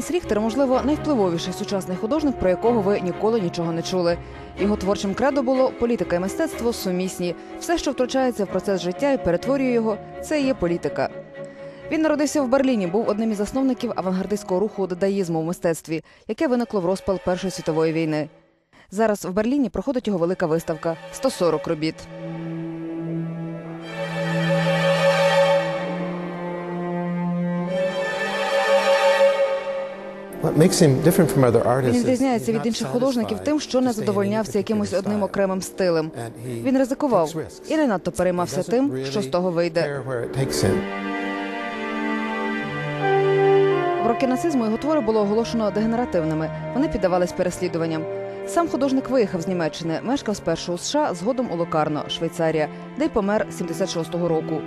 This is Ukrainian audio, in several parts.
Ганс Ріхтер, можливо, найвпливовіший сучасний художник, про якого ви ніколи нічого не чули. Його творчим кредо було політика і мистецтво сумісні. Все, що втручається в процес життя і перетворює його, це є політика. Він народився в Берліні, був одним із засновників авангардистського руху дадаїзму в мистецтві, яке виникло в розпал Першої світової війни. Зараз в Берліні проходить його велика виставка 140 робіт. Він відрізняється від інших художників тим, що не задовольнявся якимось одним окремим стилем. Він ризикував і не надто переймався тим, що з того вийде. В роки нацизму його твори було оголошено дегенеративними. Вони піддавались переслідуванням. Сам художник виїхав з Німеччини, мешкав спершу у США, згодом у Локарно, Швейцарія, де й помер 76-го року.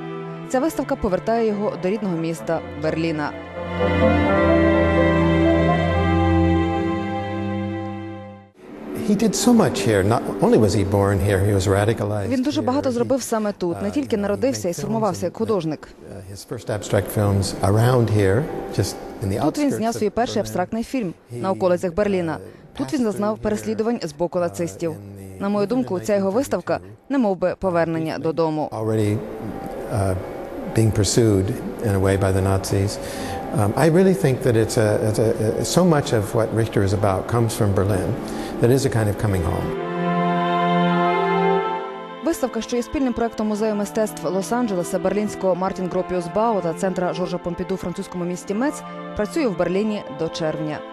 Ця виставка повертає його до рідного міста Берліна. Він дуже багато зробив саме тут. Не uh, тільки народився і сформувався як художник. uh, Тут він зняв свій перший абстрактний фільм на околицях Берліна. uh, Тут він зазнав переслідувань з боку нацистів. На мою думку, ця його виставка 1932. не мов би повернення додому. Uh, being pursued in a way by the Nazis. Um, I really think that it's a, it's a, so much of what Richter is about comes from Berlin that is a kind of coming home. Виставка, що є спільним проектом музею мистецтв Лос-Анджелеса, берлінського Мартін Гропіус Бау та центра Жоржа Помпіду у французькому місті Мец, працює в Берліні до червня.